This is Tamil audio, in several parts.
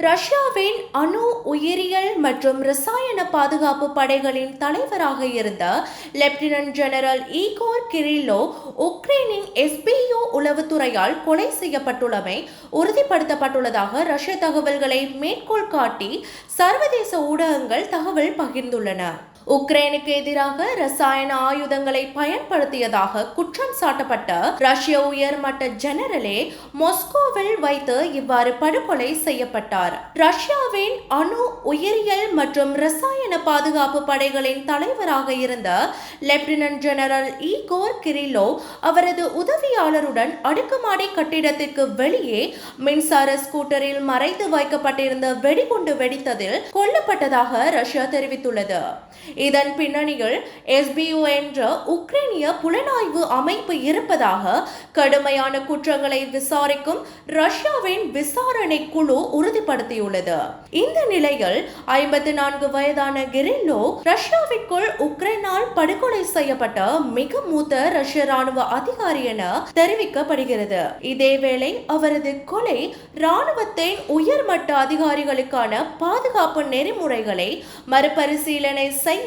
ரஷ்யாவின் அணு உயிரியல் மற்றும் ரசாயன பாதுகாப்பு படைகளின் தலைவராக இருந்த லெப்டினன்ட் ஜெனரல் ஈகோர் கிரில்லோ உக்ரைனின் எஸ்பியு உளவுத்துறையால் கொலை செய்யப்பட்டுள்ளமை உறுதிப்படுத்தப்பட்டுள்ளதாக ரஷ்ய தகவல்களை மேற்கோள் காட்டி சர்வதேச ஊடகங்கள் தகவல் பகிர்ந்துள்ளன. உக்ரைனுக்கு எதிராக ரசாயன ஆயுதங்களை பயன்படுத்தியதாக குற்றம் சாட்டப்பட்ட ரஷ்ய உயர்மட்ட ஜெனரலே மொஸ்கோவில் வைத்து இவ்வாறு படுகொலை செய்யப்பட்டார். ரஷ்யாவின் அணு உயிரியல் மற்றும் ரசாயன பாதுகாப்பு படைகளின் தலைவராக இருந்த லெப்டினன்ட் ஜெனரல் ஈகோர் கிரிலோ அவரது உதவியாளருடன் அடுக்குமாடி கட்டிடத்திற்கு வெளியே மின்சார ஸ்கூட்டரில் மறைத்து வைக்கப்பட்டிருந்த வெடிகுண்டு வெடித்ததில் கொல்லப்பட்டதாக ரஷ்யா தெரிவித்துள்ளது. இதன் பின்னணியில் எஸ்பியு என்ற உக்ரைனிய புலனாய்வு அமைப்பு இருப்பதாக கடுமையான குற்றங்களை விசாரிக்கும் ரஷ்யாவின் விசாரணை குழு உறுதிப்படுத்தியுள்ளது. இந்த நிலையில் ஐம்பத்தி நான்கு வயதான கிரில்லோ ரஷ்யாவிற்குள் உக்ரைனால் படுகொலை செய்யப்பட்ட மிக மூத்த ரஷ்ய ராணுவ அதிகாரி என தெரிவிக்கப்படுகிறது. இதேவேளை அவரது கொலை ராணுவத்தின் உயர்மட்ட அதிகாரிகளுக்கான பாதுகாப்பு நெறிமுறைகளை மறுபரிசீலனை செய்ய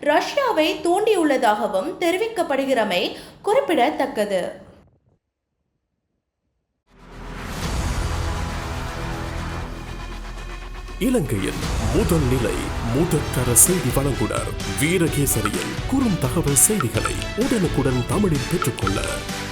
ரஷ்யாவை தூண்டியுள்ளதாகவும் தெரிவிக்கப்படுகிறமை குறிப்பிடத்தக்கது. இலங்கையின் முதல் நிலை முதற்கர செய்தி வழங்குனர் வீரகேசரியின் குறும் தகவல் செய்திகளை உடனுக்குடன் தமிழில் பெற்றுக்கொள்ள